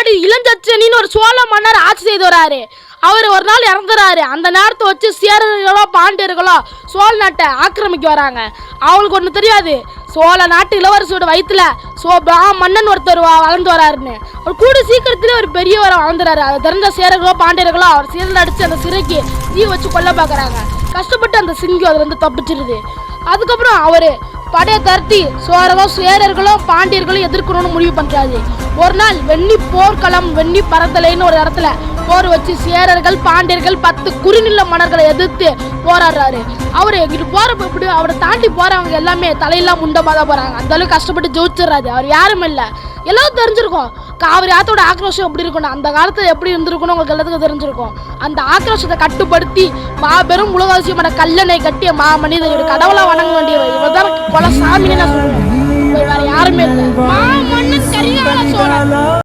முன்னாடி இளஞ்சச்சனின்னு ஒரு சோழ மன்னர் ஆட்சி செய்து வராரு அவர் ஒரு நாள் இறந்துறாரு. அந்த நேரத்தை வச்சு சேரர்களோ பாண்டியர்களோ சோழ நாட்டை ஆக்கிரமிக்க வராங்க. அவங்களுக்கு ஒன்று தெரியாது. சோழ நாட்டு இளவரசியோட வயிற்றுல சோ பா- மன்னன் ஒருத்தர் வளர்ந்து வராருன்னு. அவர் கூட சீக்கிரத்திலே ஒரு பெரியவரை வளர்ந்துறாரு. அதை தெரிஞ்ச சேரர்களோ பாண்டியர்களோ அவர் சீரல் அடிச்சு அந்த சிறைக்கு தீ வச்சு கொல்ல பார்க்குறாங்க கஷ்டப்பட்டு அந்த சிங்கம் அதுலேருந்து தப்பிச்சிருது. அதுக்கப்புறம் அவர் படையை தரத்தி சோரவோ சேரர்களோ பாண்டியர்களும் எதிர்க்கணும்னு முடிவு பண்ணுறாரு ஒரு நாள் வெண்ணி போர்க்களம் வெண்ணி பறந்தலைன்னு ஒரு இடத்துல போர் வச்சு சேரர்கள் பாண்டியர்கள் பத்து குறுநில மன்னர்களை எதிர்த்து போராடுறாரு. அவர் இங்கிட்டு போறப்ப இப்படி அவரை தாண்டி போறவங்க எல்லாமே தலையெல்லாம் முண்டமாக தான் போறாங்க. அந்த அளவுக்கு கஷ்டப்பட்டு ஜெயிச்சிடுறாரு. அவர் யாரும் இல்லை. எல்லாம் தெரிஞ்சிருக்கும். காவிரி ஆத்தோட ஆக்ரோஷம் எப்படி இருக்கணும் அந்த காலத்தில் எப்படி இருந்திருக்கணும் உங்களுக்கு எல்லாத்துக்கும் தெரிஞ்சிருக்கும். அந்த ஆக்ரோஷத்தை கட்டுப்படுத்தி மாபெரும் உலகாசியமான கல்லணை கட்டிய மா மனிதர் இவர் கடவுளாக வணங்க வேண்டியவர். இவர் தான் கொலை சாமின்னு நான் சொல்லுவேன் வேற யாருமே இல்லை.